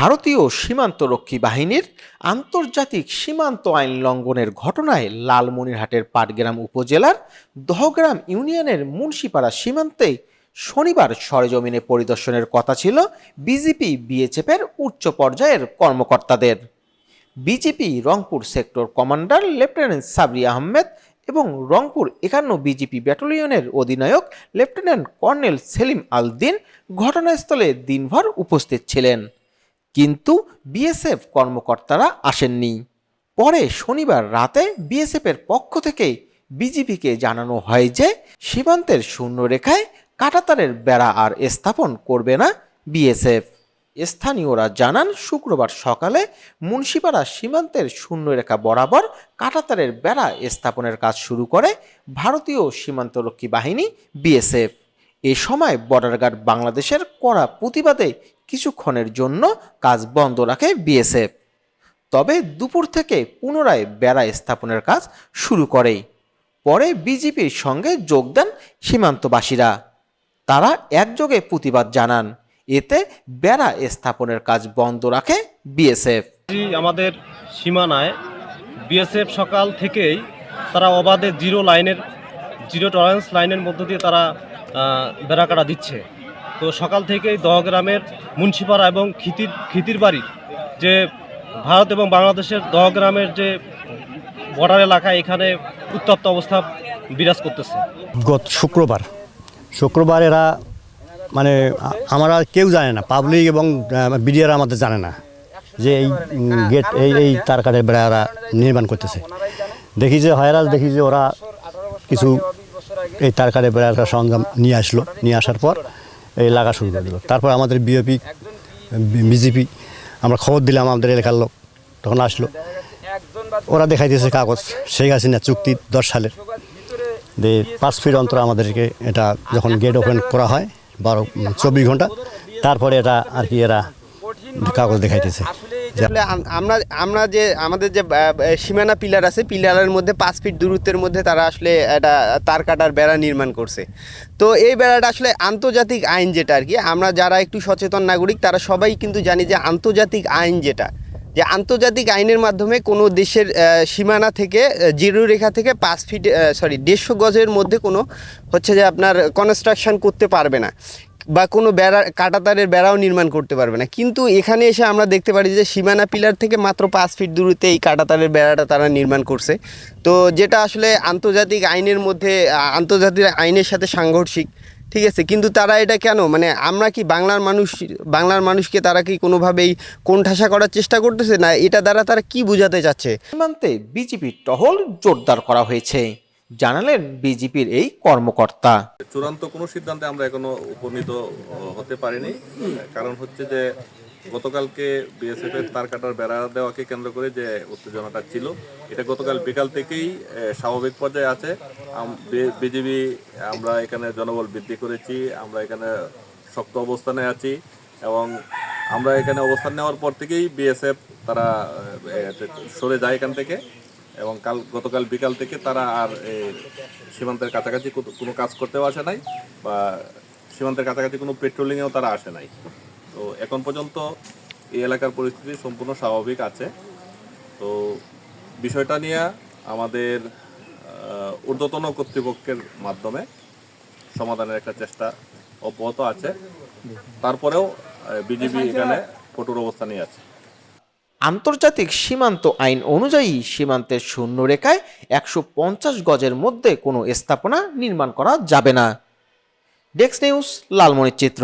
ভারতীয় সীমান্তরক্ষী বাহিনীর আন্তর্জাতিক সীমান্ত আইন লঙ্ঘনের ঘটনায় লালমনিরহাটের পাটগ্রাম উপজেলার দহগ্রাম ইউনিয়নের মুন্সিপাড়া সীমান্তে শনিবার সরেজমিনে পরিদর্শনের কথা ছিল বিজেপি বিএচএফের উচ্চ পর্যায়ের কর্মকর্তাদের। BJP Rangpur sector commander lieutenant Sabri Ahmed এবং রংপুর একান্ন বিজেপি ব্যাটালিয়নের অধিনায়ক লেফটেন্যান্ট কর্নেল সেলিম আলদিন ঘটনাস্থলে দিনভর উপস্থিত ছিলেন। কিন্তু বিএসএফ কর্মকর্তারা আসেননি। পরে শনিবার রাতে বিএসএফের পক্ষ থেকে বিজিবিকে জানানো হয় যে সীমান্তের শূন্য রেখায় কাটাতারের বেড়া আর স্থাপন করবে না বিএসএফ স্থানীয়রা জানান, শুক্রবার সকালে মুন্সিপাড়া সীমান্তের শূন্যরেখা বরাবর কাটাতারের বেড়া স্থাপনের কাজ শুরু করে ভারতীয় সীমান্তরক্ষী বাহিনী বিএসএফ এ সময় বর্ডার গার্ড বাংলাদেশের কড়া প্রতিবাদে কিছুক্ষণের জন্য কাজ বন্ধ রাখে বিএসএফ। তবে দুপুর থেকে পুনরায় বেড়া স্থাপনের কাজ শুরু করে। পরে বিজেপির সঙ্গে যোগ দেন সীমান্তবাসীরা। তারা একযোগে প্রতিবাদ জানান। এতে বেড়া স্থাপনের কাজ বন্ধ রাখে বিএসএফ। আমাদের সীমানায় বিএসএফ সকাল থেকেই তারা অবাধে জিরো লাইনের জিরো টলারেন্স লাইনের মধ্য দিয়ে তারা বেড়াকাটা দিচ্ছে। তো সকাল থেকেই দহগ্রামের মুন্সিপাড়া এবং খিতির খিতির বাড়ি যে ভারত এবং বাংলাদেশের দহগ্রামের যে বর্ডার এলাকা, এখানে উত্তপ্ত অবস্থা বিরাজ করতেছে। গত শুক্রবার। শুক্রবার এরা মানে আমরা কেউ জানে না পাবলিক এবং বিডিআর আমাদের জানে না যে এই গেট এই এই তার কাঠের বেড়া নির্মাণ করতেছে। দেখি যে হয়রাজ দেখি যে ওরা কিছু এই তার কাঠের বেড়ার সরঞ্জাম নিয়ে আসলো, নিয়ে আসার পর এই লাগা শুরু করে দিল। তারপর আমাদের বিওপি বিজেপি আমরা খবর দিলাম আমাদের এলাকার লোক, তখন আসলো। ওরা দেখাইতেছে কাগজ, শেখ হাসিনা চুক্তি দশ সালের। যে পাঁচ ফিট অন্তর আমাদেরকে এটা যখন গেট ওপেন করা হয়, বারো, চব্বিশ ঘণ্টা, তারপরে এটা আর কি এরা কাগজ দেখাইতেছে। আমরা আমরা যে আমাদের যে সীমানা পিলার আছে পিলারের মধ্যে পাঁচ ফিট দূরত্বের মধ্যে তারা আসলে একটা তার কাটার বেড়া নির্মাণ করছে। তো এই বেড়াটা আসলে আন্তর্জাতিক আইন যেটা আর কি আমরা যারা একটু সচেতন নাগরিক তারা সবাই কিন্তু জানি যে আন্তর্জাতিক আইন যেটা। যে আন্তর্জাতিক আইনের মাধ্যমে কোনো দেশের সীমানা থেকে জিরো রেখা থেকে পাঁচ ফিট সরি দেড়শো গজের মধ্যে কোনো হচ্ছে যে আপনার কনস্ট্রাকশন করতে পারবে না। বা কোনো বেড়া, কাটাতারের বেড়াও নির্মাণ করতে পারবে না। কিন্তু এখানে এসে আমরা দেখতে পারি যে সীমানা পিলার থেকে মাত্র পাঁচ ফিট দূরত্বে এই কাটাতারের বেড়াটা তারা নির্মাণ করছে। তো যেটা আসলে আন্তর্জাতিক আইনের মধ্যে, আন্তর্জাতিক আইনের সাথে সাংঘর্ষিক, ঠিক আছে? কিন্তু তারা এটা কেন? মানে আমরা কি বাংলার মানুষ, বাংলার মানুষকে তারা কি কোনোভাবেই কোণঠাসা করার চেষ্টা করতেছে? না, এটা দ্বারা তারা কি বোঝাতে চাচ্ছে? সীমান্তে বিজেপির টহল জোরদার করা হয়েছে। জানালেন বিজেপির এই কর্মকর্তা। চূড়ান্ত কোনো সিদ্ধান্তে আমরা এখনও উপনীত হতে পারিনি। কারণ হচ্ছে যে, গতকালকে বিএসএফ এর তার কাটার বেড়া দেওয়াকে কেন্দ্র করে যে উত্তেজনাটা ছিল, এটা গতকাল বিকাল থেকেই স্বাভাবিক পর্যায়ে আছে। বিজেপি, আমরা এখানে জনবল বৃদ্ধি করেছি, আমরা এখানে শক্ত অবস্থানে আছি, এবং আমরা এখানে অবস্থান নেওয়ার পর থেকেই বিএসএফ তারা সরে যায় এখান থেকে। এবং কাল গতকাল বিকাল থেকে তারা আর এই, সীমান্তের কাছাকাছি কোনো- কাজ করতেও আসে নাই বা সীমান্তের কাছাকাছি কোনো পেট্রোলিংয়েও তারা আসে নাই। তো এখন পর্যন্ত এই এলাকার পরিস্থিতি সম্পূর্ণ স্বাভাবিক আছে। তো বিষয়টা নিয়ে আমাদের ঊর্ধ্বতন কর্তৃপক্ষের মাধ্যমে সমাধানের একটা চেষ্টা অব্যাহত আছে। তারপরেও বিজেপি এখানে কঠোর অবস্থানেই আছে। আন্তর্জাতিক সীমান্ত আইন অনুযায়ী সীমান্তের শূন্যরেখায় একশো পঞ্চাশ গজের মধ্যে কোনো স্থাপনা নির্মাণ করা যাবে না। ডেক্স নিউজ লালমনির চিত্র